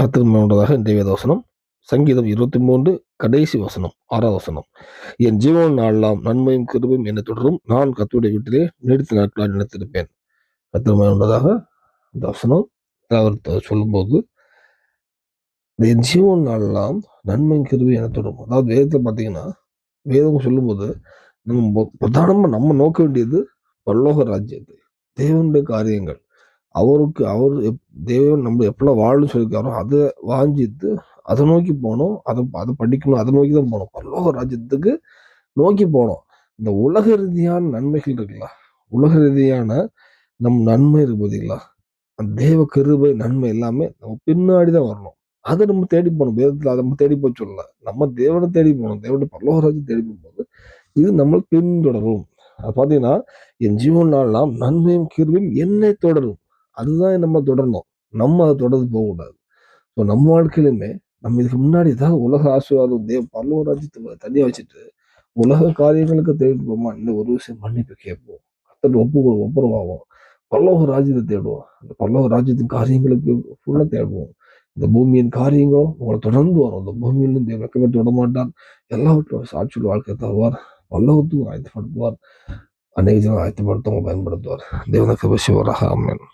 கத்திரமாக இன்றைய வேதவசனம் சங்கீதம் இருபத்தி மூன்று கடைசி வசனம் ஆறாவது வசனம். என் ஜீவன் நாளெல்லாம் நன்மையும் கிருபையும் என்னை தொடரும். நான் கத்துடைய வீட்டிலே நீடித்த நாட்களாக நினைத்திருப்பேன் கத்திரமாக இந்த வசனம் அவர் சொல்லும்போது என் ஜீவன் நாளெல்லாம் நன்மையும் கிருபையும் என்னை தொடரும். அதாவது வேதத்தில் பார்த்தீங்கன்னா வேதம் சொல்லும்போது நம்ம பிரதானமாக நம்ம நோக்க வேண்டியது பல்லோக ராஜ்யத்தை தேவனுடைய காரியங்கள். அவருக்கு அவர் எப்- தேவன் நம்ம எப்படி வாழணும்னு சொல்லியிருக்காரோ அதை வாஞ்சித்து அதை நோக்கி போகணும். அதை அதை படிக்கணும். அதை நோக்கி தான் போகணும். பரலோக ராஜ்யத்துக்கு நோக்கி போகணும். இந்த உலக ரீதியான நன்மைகள் இருக்குல்ல? உலக ரீதியான நம் நன்மை இருக்கு பார்த்தீங்களா அந்த தேவ கருவை நன்மை எல்லாமே நம்ம பின்னாடி தான் வரணும். அதை நம்ம தேடி போகணும். வேதத்தில் அதை நம்ம தேடி போய் சொல்லல. நம்ம தேவனை தேடி போகணும். தேவனுடைய பரலோகராஜ்யம் தேடி போகும்போது இது நம்ம பின்தொடரும். அது பார்த்தீங்கன்னா என் ஜீவன் நாளெல்லாம் நன்மையும் கிருபையும் என்னை தொடரும். அதுதான் நம்ம தொடரணும். நம்ம அதை தொடர்ந்து போகக்கூடாது. ஸோ நம்ம வாழ்க்கையிலுமே நம்ம இதுக்கு முன்னாடி ஏதாவது உலக ஆசீர்வாதம் தேவ பல்லவ ராஜ்யத்தை தனியாக வச்சுட்டு உலக காரியங்களுக்கு தேடிட்டு போமா? இந்த ஒரு விஷயம் மன்னிப்பு கேட்போம். கத்தர் ஒப்பு ஒப்புரவாகும். பல்லவ ராஜ்யத்தை தேடுவோம். அந்த பல்லவ ராஜ்யத்தின் காரியங்களுக்கு ஃபுல்லாக தேடுவோம். இந்த பூமியின் காரியங்களும் உங்களை தொடர்ந்து வரும். இந்த பூமியிலும் தேவன் வெக்கப்பட்டு மாட்டார் எல்லாவற்றும் சாட்சியுள்ள வாழ்க்கை தருவார். பல்லவத்துக்கும் ஆயத்தப்படுத்துவார். அநேக ஜனம் ஆயத்தப்படுத்தவங்க பயன்படுத்துவார். தேவனுக்கு சிவராக அம்மன்